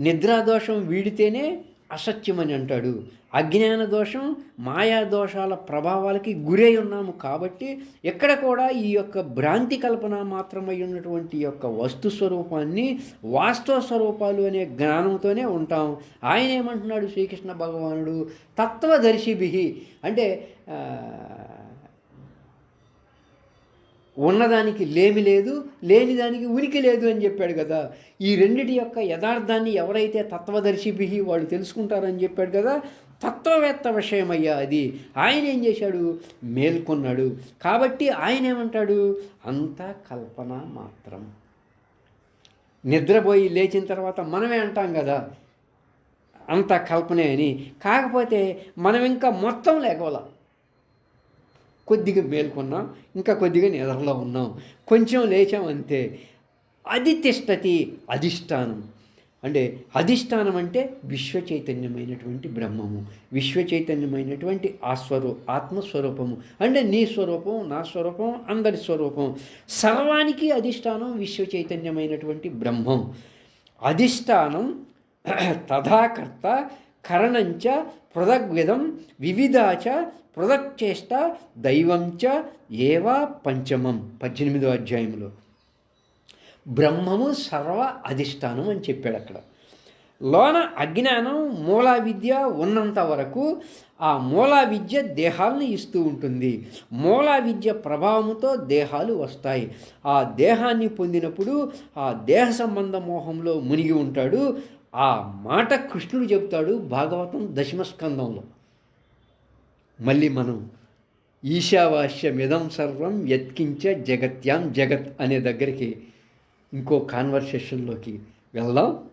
నిద్రాదోషం వీడితేనే అసత్యమని అంటాడు. అజ్ఞాన దోషం మాయా దోషాల ప్రభావాలకి గురై ఉన్నాము కాబట్టి ఎక్కడ కూడా ఈ యొక్క భ్రాంతి కల్పన మాత్రమై ఉన్నటువంటి యొక్క వస్తు స్వరూపాన్ని వాస్తవ స్వరూపాలు అనే జ్ఞానంతోనే ఉంటాం. ఆయన ఏమంటున్నాడు శ్రీకృష్ణ భగవానుడు? తత్వదర్శిభి. అంటే ఉన్నదానికి లేమి లేదు లేనిదానికి ఉనికి లేదు అని చెప్పాడు కదా. ఈ రెండిటి యొక్క యథార్థాన్ని ఎవరైతే తత్వదర్శిభి వాళ్ళు తెలుసుకుంటారని చెప్పాడు కదా తత్వవేత్త విషయమయ్యా అది. ఆయన ఏం చేశాడు? మేల్కొన్నాడు. కాబట్టి ఆయన ఏమంటాడు? అంతా కల్పన మాత్రం. నిద్రపోయి లేచిన తర్వాత మనమే అంటాం కదా అంత కల్పనే అని. కాకపోతే మనం ఇంకా మొత్తం లేకవలా కొద్దిగా మేల్కొన్నాం ఇంకా కొద్దిగా నిద్రలో ఉన్నాం. కొంచెం లేచాం అంతే అది తిష్టతి అధిష్టానం. అంటే అధిష్టానం అంటే విశ్వ చైతన్యమైనటువంటి బ్రహ్మము విశ్వ చైతన్యమైనటువంటి ఆ స్వరూ ఆత్మస్వరూపము. అంటే నీ స్వరూపం నా స్వరూపం అందరి స్వరూపం. సర్వానికి అధిష్టానం విశ్వ చైతన్యమైనటువంటి బ్రహ్మం. అధిష్టానం తథాకర్త కరణంచ పృథగ్విధం వివిధాచ పృథక్చేష్ట దైవంచ ఏవా పంచమం. పద్దెనిమిదో అధ్యాయంలో బ్రహ్మము సర్వ అధిష్టానం అని చెప్పాడు అక్కడ. లోన అజ్ఞానం మూలా విద్య ఉన్నంత వరకు ఆ మూలా విద్య దేహాలను ఇస్తూ ఉంటుంది. మూలా విద్య ప్రభావంతో దేహాలు వస్తాయి. ఆ దేహాన్ని పొందినప్పుడు ఆ దేహ సంబంధ మోహంలో మునిగి ఉంటాడు. ఆ మాట కృష్ణుడు చెప్తాడు భాగవతం దశమస్కందంలో మళ్ళీ మనం ఈశావాస్యమిదం సర్వం యత్కించ జగత్యాం జగత్ అనే దగ్గరికి ఇంకో కాన్వర్సేషన్లోకి వెళ్దాం.